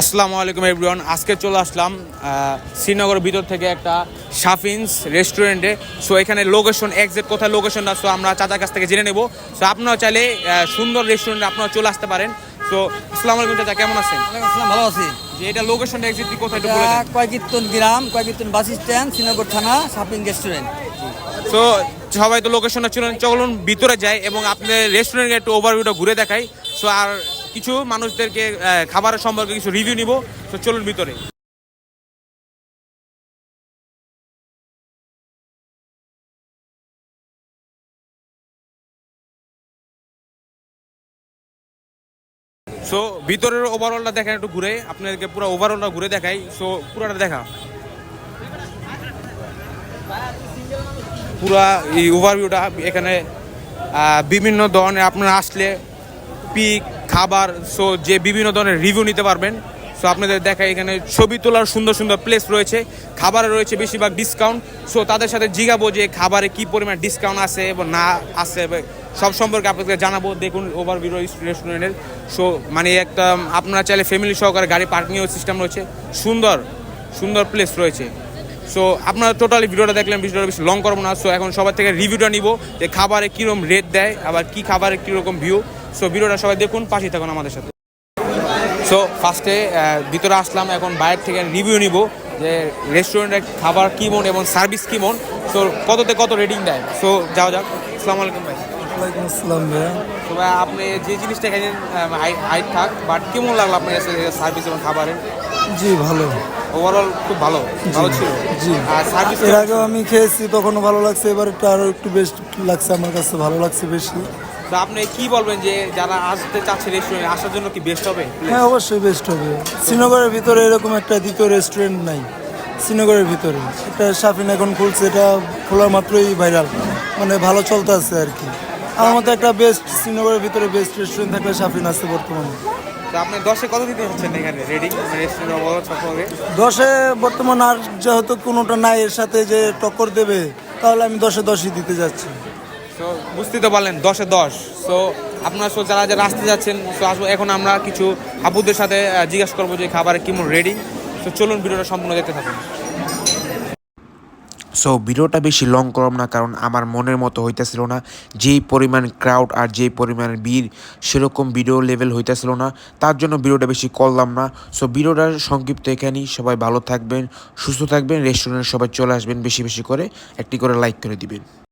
আসসালামু আলাইকুম এভরিওয়ান আজকে চলে আসলাম আহ, শ্রীনগরের ভিতর থেকে একটা শাফিন্স রেস্টুরেন্টে। সো এখানে লোকেশন এক্সাক্ট কোথায় লোকেশনটা সো আমরা চাচার কাছ থেকে জেনে নেব। সো আপনারা চাইলে সুন্দর রেস্টুরেন্টে আপনারা চলে আসতে পারেন। সো আসসালামু আলাইকুম চাচা কেমন আছেন? আসসালাম ভালো আছি। যে এটা লোকেশনটা এক্সাক্টলি কোথায় একটু বলে দেন। কয়েকীর্তন গ্রাম কয়েকীর্তন বাস স্ট্যান্ড শ্রীনগর থানা শপিং রেস্টুরেন্ট সো সবাই তো লোকেশনটা চলুন চলুন ভিতরে যায় এবং আপনাদের রেস্টুরেন্টে একটু ওভারভিউটা ঘুরে দেখাই। সো আর কিছু মানুষদেরকে খাবারের সম্পর্কে কিছু রিভিউ নিব। তো চলুন ভিতরে। সো ভিতরের ওভারঅলটা দেখেন একটু ঘুরে। আপনাদেরকে পুরো ওভারঅলটা ঘুরে দেখাই। সো পুরোটা দেখা। পুরা এই ওভারভিউটা এখানে বিভিন্ন ধরনের আপনারা আসলে পিক খাবার সো যে বিভিন্ন ধরনের রিভিউ নিতে পারবেন। সো আপনাদের দেখা এখানে ছবি তোলার সুন্দর সুন্দর প্লেস রয়েছে। খাবারে রয়েছে বেশিরভাগ ডিসকাউন্ট সো তাদের সাথে জিগাবো যে খাবারে কি পরিমাণ ডিসকাউন্ট আছে এবং না আছে সব সম্পর্কে আপনাদের জানাব। দেখুন ওভারভিউ রেস্টুরেন্টের সো মানে একটা, আপনারা চাইলে ফ্যামিলি সহকারে গাড়ি পার্কিংয়ের সিস্টেম রয়েছে। সুন্দর সুন্দর প্লেস রয়েছে। সো আপনারা টোটালি ভিডিওটা দেখলেন ভিডিওটা বেশি লং করব না। সো এখন সবার থেকে রিভিউটা নিব যে খাবারে কীরকম রেট দেয় আবার কি খাবারে কীরকম ভিউ সো ভিডিওটা সবাই দেখুন পাশে থাকুন আমাদের সাথে। সো ফার্স্টে ভিতরে আসলাম এখন বাইরে থেকে রিভিউ নিব যে রেস্টুরেন্টের খাবার কেমন এবং সার্ভিস কেমন সো কততে কত রেটিং দেয়। সো যাও যাক। আসসালামু আলাইকুম ভাই। ওয়ালাইকুম আসসালাম ভাইয়া। তো ভাই আপনি যে জিনিসটা খেয়েছেন হাইট থাক বাট কেমন লাগল আপনার সার্ভিস এবং খাবারের? জি ভালো। ওভারঅল খুব ভালো ভালো ছিল। জি। আর সার্ভিস এর আগেও আমি খেয়েছি তখনও ভালো লাগছে এবার একটু আরও একটু বেস্ট লাগছে আমার কাছে ভালো লাগছে বেশি। তো আপনি কি বলবেন যে যারা আসতে চাচ্ছে রেস্টুরেন্টে আসার জন্য কি বেস্ট হবে? হ্যাঁ অবশ্যই বেস্ট হবে। শ্রীনগরের ভিতরে এরকম একটা দ্বিতীয় রেস্টুরেন্ট নাই শ্রীনগরের ভিতরে। একটা সাফিন এখন খুলছে এটা খোলার মাত্রই ভাইরাল মানে ভালো চলতে আছে আর কি। আমার মতো একটা বেস্ট শ্রীনগরের ভিতরে বেস্ট রেস্টুরেন্ট থাকলে সাফিন আছে বর্তমানে। তো আপনি দশে কত দিতে হচ্ছেন এখানে? রেডি রেস্টুরেন্ট বলো দশে বর্তমান আর যেহেতু কোনোটা নাই এর সাথে যে টক্কর দেবে তাহলে আমি দশে দশই দিতে যাচ্ছি। তো বুঝতেই তো পারলেন দশে দশ। সো আপনারা সো যারা যারা আসতে যাচ্ছেন তো আসব এখন আমরা কিছু আপুদের সাথে জিজ্ঞাসা করব যে খাবারে কেমন রেডি তো চলুন ভিডিওটা সম্পূর্ণ দেখতে থাকুন। সো ভিডিওটা বেশি লং করলাম না, কারণ আমার মনের মতো হইতেছিল না। যেই পরিমাণ ক্রাউড আর যেই পরিমাণ ভিড়, সেরকম ভিডিও লেভেল হইতেছিল না। তার জন্য ভিডিওটা বেশি করলাম না। সো ভিডিওটা সংক্ষিপ্ত এখানেই সবাই ভালো থাকবেন, সুস্থ থাকবেন রেস্টুরেন্টে সবাই চলে আসবেন বেশি বেশি করে। একটি করে লাইক করে দিবেন।